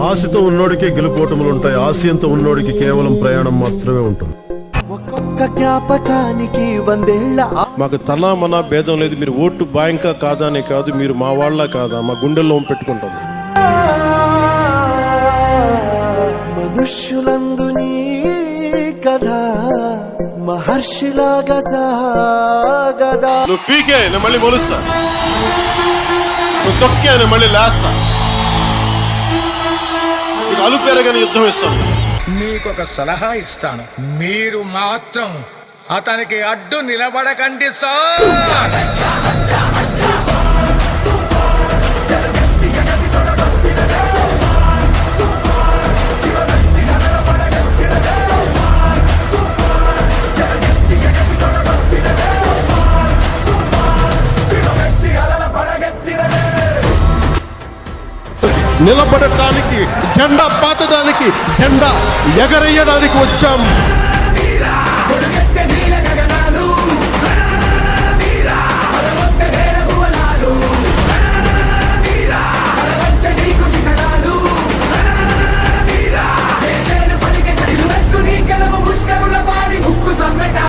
ఆశతో ఉన్నోడికి గెలుపోటములు ఉంటాయి ఆశయంతో ఉన్నోడికి కేవలం ప్రయాణం మాత్రమే ఉంటుంది. ఒక్కొక్క జ్ఞాపకానికి వందేళ్ళ ఆ- మాకు తన మన భేదం లేదు. మీరు ఓటు బాయంకా కాదా అనే కాదు. మీరు మా వాళ్ళ కాదా? మా గుండెల్లో పెట్టుకుంటాం. మనుష్యులందు నీ కథ మహర్షిలాగా సాగదా. నువ్వు పీకే నేను మళ్ళీ మొలుస్తా. నువ్వు తొక్కే నేను మళ్ళీ లేస్తా. నీకు యుద్ధం ఇస్తాం మీకు ఒక సలహా ఇస్తాను. మీరు మాత్రం అతనికి అడ్డు నిలబడకండి సార్! నిలబడటానికి జెండా పాతడానికి జెండా ఎగరేయడానికి వచ్చాం.